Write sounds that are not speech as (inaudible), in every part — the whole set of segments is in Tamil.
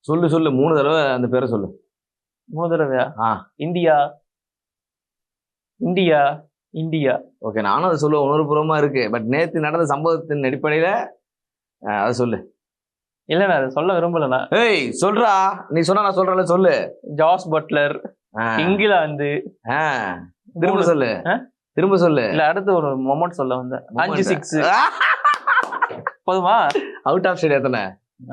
சொல்லு சொல்லு. மூணு தடவை அந்த பேரை சொல்லு. மூணு தடவையா? ஆ. இந்தியா. இந்தியா. இந்தியா. ஓகே நானும் அதை சொல்லுவேன். உணர்வுபூர்வமா இருக்கு. பட் நேத்து நடந்த சம்பவத்தின் அடிப்படையில அதை சொல்லு. இல்ல நான் அதை சொல்ல விரும்பலண்ணா ஏய் சொல்றா. நீ சொன்னா நான் சொல்றேன்ல சொல்லு. ஜாஸ் பட்லர் இங்கிலாந்து. திரும்ப சொல்லு? திரும்ப சொல்லு. இல்ல அடுத்து ஒரு மொமெண்ட் சொல்ல வந்தேன். அஞ்சு சிக்ஸ் (laughs) போதுமா? அவுட் ஆஃப் ஸ்டேட் எத்தனை?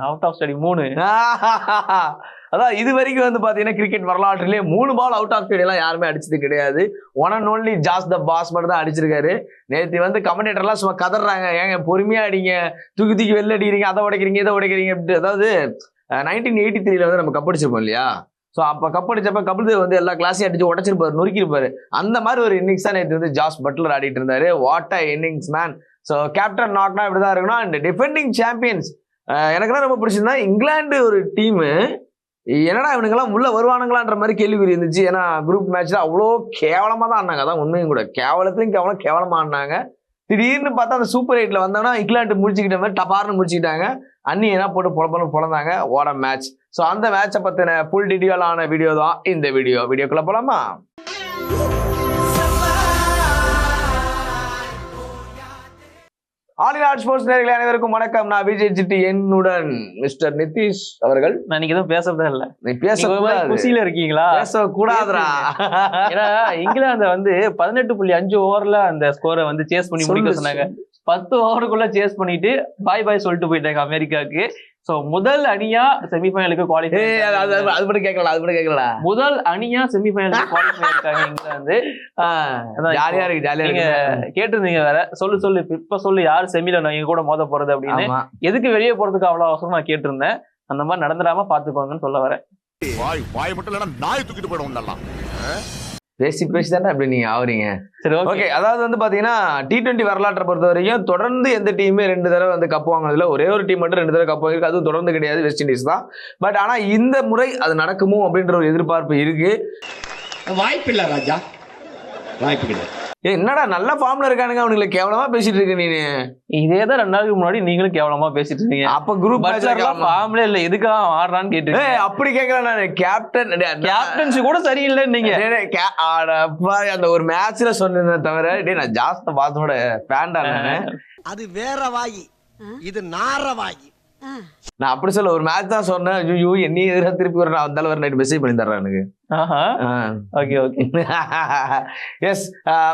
அவுட் ஆஃப் ஸ்டடி மூணு. (laughs) அதான் இது வரைக்கும் வந்து பாத்தீங்கன்னா கிரிக்கெட் வரலாற்றிலே மூணு பால் அவுட் ஆஃப் ஸ்டேட் எல்லாம் யாருமே அடிச்சது கிடையாது. One and only Jos the boss மட்டும் தான் அடிச்சிருக்காரு. நேற்று வந்து கமெண்டேட்டர்லாம் சும்மா கதறாங்க ஏங்க பொறுமையா அடிங்க. தூக்கி தூக்கி வெளில அடிக்கிறீங்க அதை உடைக்கிறீங்க இதை உடைக்கிறீங்க அப்படி அதாவது நைன்டீன் எயிட்டி த்ரீல வந்து நம்ம கப்படிச்சிருப்போம் இல்லையா? ஸோ அப்போ கப்படிச்சப்ப கபில் தேவ் வந்து எல்லா கிளாஸையும் அடிச்சு உடச்சிருப்பாரு நொறுக்கிருப்பாரு. அந்த மாதிரி ஒரு இன்னிங்ஸ் தான் நேற்று வந்து ஜாஸ் பட்லர் ஆடிட்டு இருந்தாரு. What a innings man so captain நாட்னா இப்படி தான் இருக்கணும். அண்ட் டிஃபெண்டிங் சாம்பியன்ஸ் எனக்குலாம் ரொம்ப பிடிச்சிருந்தா இங்கிலாந்து ஒரு டீமு என்னடா இவனுங்கெல்லாம் உள்ள வருவானுங்களான்ற மாதிரி கேள்விக்குறி இருந்துச்சு. ஏன்னா குரூப் மேட்ச்ல அவ்வளோ கேவலமாக தான் ஆனாங்க அதான் உண்மையும் கூட. கேவலத்தையும் கேவலம் கேவலமாக ஆனாங்க திடீர்னு பார்த்தா அந்த சூப்பர் எயிட்ல வந்தோன்னா இங்கிலாந்து முடிச்சுக்கிட்ட மாதிரி டபார்னு முடிச்சுக்கிட்டாங்க. அண்ணி என்ன போட்டு பொழப்பணும் பிறந்தாங்க ஓட மேட்ச் ஸோ அந்த மேட்சை பற்றின ஃபுல் டீட்டெயிலான வீடியோ தான் இந்த வீடியோ வீடியோக்குள்ளே போலாமா? ஆல் இன் ஆர்ட் ஸ்போர்ட்ஸ் நேர்களை அனைவருக்கும் வணக்கம். நான் விஜய் சிட்டி என்னுடன் மிஸ்டர் நிதிஷ் அவர்கள். நான் இன்னைக்கு எதுவும் பேசுறதே இல்ல. நீ நீங்க பேசக்கூடாது குசியில இருக்கீங்களா? பேசக்கூடாதுடா. ஏன்னா இங்கிலாந்து வந்து பதினெட்டு புள்ளி அஞ்சு ஓவர்ல அந்த ஸ்கோரை வந்து சேஸ் பண்ணி முடிக்க சொன்னாங்க. பத்து ஓவருக்குள்ள சேஸ் பண்ணிட்டு பாய் பாய் சொல்லிட்டு போயிட்டாங்க அமெரிக்காவுக்கு. சோ முதல் அணியா செமிஃபைனலுக்கு குவாலிஃபை அது- மட்டும் கேட்கலாம் அது மட்டும் கேட்கலடா முதல் அணியா செமிஃபைனலுக்கு குவாலிஃபை இருக்காங்க இங்கிலாந்து. அதான் ஜாலியா இருக்கு ஜாலியா நீங்க கேட்டிருந்தீங்க வேற. சொல்லு சொல்லு. இப்ப- சொல்லு யார் செமில நான் எங்க கூட மோத போறது அப்படின்னு. எதுக்கு வெளியே போறதுக்கு அவ்வளவு அவசரம் நான் கேட்டிருந்தேன். அந்த மாதிரி நடந்துடாம பாத்துக்கோங்கன்னு சொல்ல வரேன். வாய் வாய் மட்டும் இல்லைன்னா நாய் தூக்கிட்டு போயிடும் பேசி பேசி தானே அப்படி நீங்க ஆவறீங்க? சரி ஓகே ஓகே அதாவது வந்து பாத்தீங்கன்னா டி டுவெண்ட்டி வரலாற்றை பொறுத்த வரைக்கும் தொடர்ந்து எந்த டீமே ரெண்டு தடவை வந்து கப் வாங்கினதுல ஒரே ஒரு டீம் மட்டும் ரெண்டு தடவை கப் வாங்கிருக்கு அதுவும் தொடர்ந்து கிடையாது வெஸ்ட் இண்டீஸ் தான். பட் ஆனா இந்த முறை அது நடக்குமோ அப்படின்ற ஒரு எதிர்பார்ப்பு இருக்கு. வாய்ப்பில்லை ராஜா. வாய்ப்பு கிடையாது. என்னடா நல்ல ஃபார்ம்ல இருக்கானுங்க அவனுங்களை. கேவலமா பேசிட்டு இருக்க நீனு. இதேதான் ரெண்டு நாளுக்கு முன்னாடி நீங்களும் கேவலமா பேசிட்டு இருந்தீங்க. அப்ப குரூப் ஃபார்ம்ல இல்ல. எதுக்காக ஆடுறான்னு கேட்டு ஏய் அப்படி கேட்கல நான். கேப்டன் கேப்டன்சி கூட சரியில்லை நீங்க. அந்த ஒரு மேட்ச்ல சொன்னேன் தவிர டேய் நான் ஜாஸ்த ஃபேன்டா நானு. அது வேற வாயி. இது நார வாயி. நான் அப்படி சொல்ல ஒரு மேட்ச் தான் சொன்னேன். ஐயோ என்னைய எதிராக திருப்பி வர நான் வந்தாலும் வர நைட் மெசேஜ் பண்ணி தர்றேன் எனக்கு. Okay okay. (laughs) எஸ்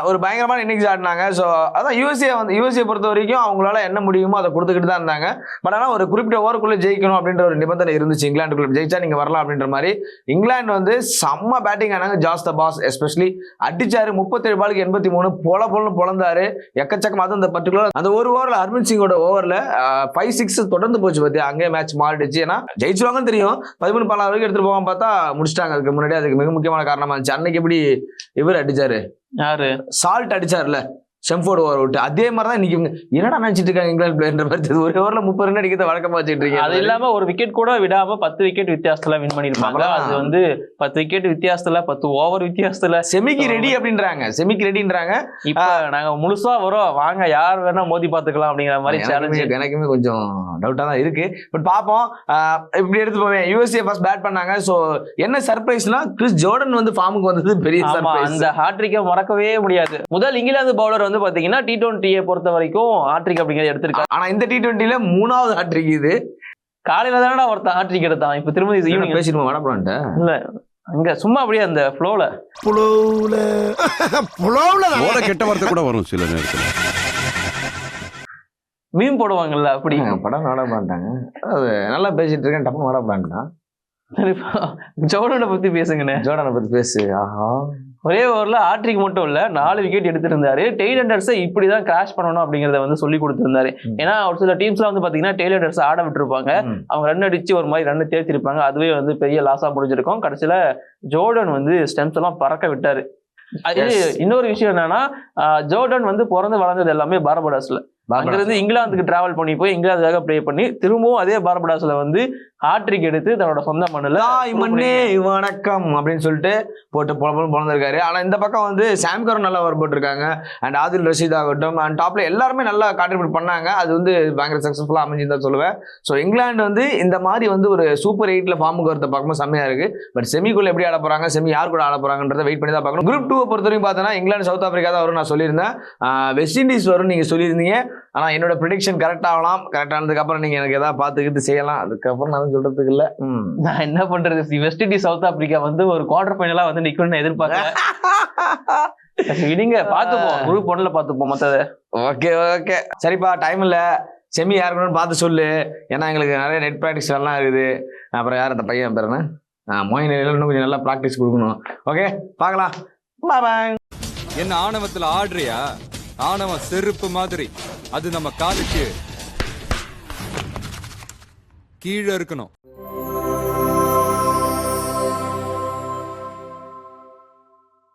ஒரு பயங்கரமான இன்னிங்ஸ் ஆடினாங்க. ஸோ அதான் யூஎஸ்ஏ வந்து யூஎஸ்ஏ பொறுத்த வரைக்கும் அவங்களால என்ன முடியுமோ அதை கொடுத்துக்கிட்டு தான் இருந்தாங்க. பட் ஆனால் ஒரு குறிப்பிட்ட ஓவருக்குள்ளே ஜெயிக்கணும் அப்படின்ற ஒரு நிபந்தனை இருந்துச்சு. இங்கிலாந்துக்குள்ள ஜெயிச்சா நீங்கள் வரலாம் அப்படின்ற மாதிரி. இங்கிலாந்து வந்து செம்ம பேட்டிங் ஆனாங்க ஜாஸ் த பாஸ் எஸ்பெஷலி அடிச்சாரு முப்பத்தேழு பாலுக்கு எண்பத்தி மூணு பொல பொலன்னு பொழந்தாரு எக்கச்சக்கம் அதுவும் அந்த பர்டிகுலர் அந்த ஒரு ஓவரில் ஹர்மன் சிங்கோட ஓவரில் ஃபைவ் சிக்ஸ் தொடர்ந்து போச்சு பார்த்தியா அங்கே மேட்ச் மாறிடுச்சு. ஏன்னா ஜெயிச்சிருவாங்கன்னு தெரியும். பதிமூணு பால் வரைக்கும் எடுத்துட்டு போவாங்க பார்த்தா முடிச்சிட்டாங்க. அதுக்கு முன்னாடி அதுக்கு மிக முக்கியமான காரணமா இருந்துச்சு அன்னைக்கு எப்படி இவர் அடிச்சாரு? யாரு? சால்ட் அடிச்சார்ல. ஷெம்ஃபோர்டு ஓவர் விட்டு. அதே மாதிரி தான் இன்னைக்கு என்னடா நினைச்சிட்டு இருக்காங்க இங்கிலாந்து பிளேயர் மாதிரி. ஒரு ஓவரில் முப்பது ரன் அடிக்கிறத வழக்கமா வச்சுட்டு அது இருக்கீங்க இல்லாம ஒரு விக்கெட் கூட விடாம பத்து விக்கெட் வித்தியாசத்துல வின் பண்ணிருப்பாங்க அவ்வளவுதான். அது வந்து பத்து விக்கெட் வித்தியாசத்துல பத்து ஓவர் வித்தியாசத்துல. செமிக்கு ரெடி அப்படின்றாங்க. செமிக்கு ரெடின்றாங்க இப்ப நாங்க முழுசா வரோம். வாங்க யார் வேணா மோதி பாத்துக்கலாம் அப்படிங்கிற மாதிரி சேலஞ்ச் எனக்குமே கொஞ்சம் டவுட்டா தான் இருக்கு. பட் பார்ப்போம் இப்படி எடுத்து போவேன் யூஎஸ்ஏ ஃபர்ஸ்ட் பேட் பண்ணாங்க. ஸோ என்ன சர்ப்ரைஸ்னா கிறிஸ் ஜோர்டன் வந்து ஃபார்முக்கு வந்தது பெரிய அந்த ஹாட்ரிக்கை மறக்கவே முடியாது. முதல் இங்கிலாந்து பவுலர் வந்து பாத்தீங்கன்னா டி டுவெண்ட்டியை பொறுத்த வரைக்கும் ஹாட்ரிக் அப்படிங்கறத எடுத்திருக்காங்க. ஆனா இந்த டி டுவெண்ட்டில மூணாவது ஹாட்ரிக் இது. காலையில தானடா ஒருத்தன் ஹாட்ரிக் எடுத்தான் இப்ப திரும்ப ஈவினிங் பேசிடுவோம் வடப்படான்ட்ட இல்ல அங்க சும்மா அப்படியே அந்த ஃப்ளோல புலவுல. ஓட கெட்ட வார்த்தை கூட வரும் சில நேரத்துல. மீன் போடுவாங்கல்ல அப்படி. படம் வடப்படான்ட்டாங்க அது நல்லா பேசிட்டு இருக்கேன் டப்புனு வடப்படான்ட்டான் ஜோடனை பத்தி பேசுங்கண்ணே. ஜோர்டனை பத்தி பேசு ஆஹா. ஒரே ஓவர்ல ஆட்ரிக் மட்டும் இல்ல நாலு விக்கெட் எடுத்திருந்தாரு டெய்லண்டர்ஸை இப்படிதான் கிராஷ் பண்ணணும் அப்படிங்கறத வந்து சொல்லி கொடுத்திருந்தாரு. ஏன்னா ஒரு சில டீம்ஸ்லாம் வந்து பாத்தீங்கன்னா டெய்லண்டர்ஸ் ஆட விட்டுருப்பாங்க. அவங்க ரன் அடிச்சு ஒரு மாதிரி ரன் தேர்த்திருப்பாங்க அதுவே வந்து பெரிய லாஸா முடிஞ்சிருக்கும் கடைசியில ஜோர்டன் வந்து ஸ்டெம்ஸ் எல்லாம் பறக்க விட்டாரு. இன்னொரு விஷயம் என்னன்னா ஜோர்டன் வந்து பிறந்து வளர்ந்தது எல்லாமே பார்படாஸ்ல. அங்கிருந்து இங்கிலாந்துக்கு டிராவல் பண்ணி போய் இங்கிலாந்துக்காக ப்ளே பண்ணி திரும்பவும் அதே பார்படாஸ்ல வந்து ஹாட்ரிக் எடுத்து தன்னோட சொந்த மண்ணுல தாய் மண்ணே வணக்கம் அப்படின்னு சொல்லிட்டு போட்டு பொல பொல பிறந்திருக்காரு. ஆனா இந்த பக்கம் வந்து சாம் கரன் நல்லா ஒரு போட்டிருக்காங்க. அண்ட் ஆதில் ரஷீத் ஆகட்டும். அண்ட் டாப்ல எல்லாருமே நல்லா கான்ட்ரிபியூட் பண்ணாங்க. அது வந்து பயங்கர சக்ஸஸ்ஃபுல்லா அமைஞ்சுன்னு தான் சொல்லுவேன். ஸோ இங்கிலாந்து வந்து இந்த மாதிரி வந்து ஒரு சூப்பர் எயிட்ல ஃபார்முக்கு வரத பார்க்கும்போது செம்மையா இருக்கு. பட் செமிக்குள்ள எப்படி ஆட போறாங்க செமி யார் கூட ஆட போறாங்கன்றத வெயிட் பண்ணி தான் பார்க்கணும். குரூப் டூவை பொறுத்த வரைக்கும் பார்த்தோன்னா இங்கிலாந்து சவுத் ஆப்பிரிக்கா தான் வரும் நான் சொல்லியிருந்தேன். வெஸ்ட் இண்டீஸ் வரும் நீங்க சொல்லியிருந்தீங்க. ஆனா என்னோட ப்ரிடிக்ஷன் கரெக்ட் ஆகலாம். கரெக்ட் ஆனதுக்கு அப்புறம் நீங்க எனக்கு எதாவது பார்த்துக்கிட்டு செய்யலாம். அதுக்கப்புறம் நான் சொல்றதுக்கு இல்ல ம். நான் என்ன பண்றது? வெஸ்ட் இண்டீஸ் சவுத் ஆப்பிரிக்கா வந்து ஒரு குவார்டர் ஃபைனலா வந்து நிக்கணும்னு எதிர்பார்க்கல. சரி, விடுங்க. பாத்துப்போம் குரூப் ஒன்ல பாத்துப்போம் மத்தத. Okay okay. சரிப்பா டைம் இல்ல. செமி யாருக்குன்னு பார்த்து சொல்லு. ஏன்னா எங்களுக்கு நிறைய நெட் ப்ராக்டிஸ் எல்லாம் இருக்குது. அப்புறம் யார் அந்த பையன்? பேர் என்ன? மோயின் இன்னும் கொஞ்சம் நல்லா ப்ராக்டிஸ் கொடுக்கணும். ஓகே பார்க்கலாம். பாய் என்ன ஆணவத்துல ஆடுறியா? ஆணவம் செருப்பு மாதிரி. அது நம்ம காலுக்கு கீழே இருக்கணும்.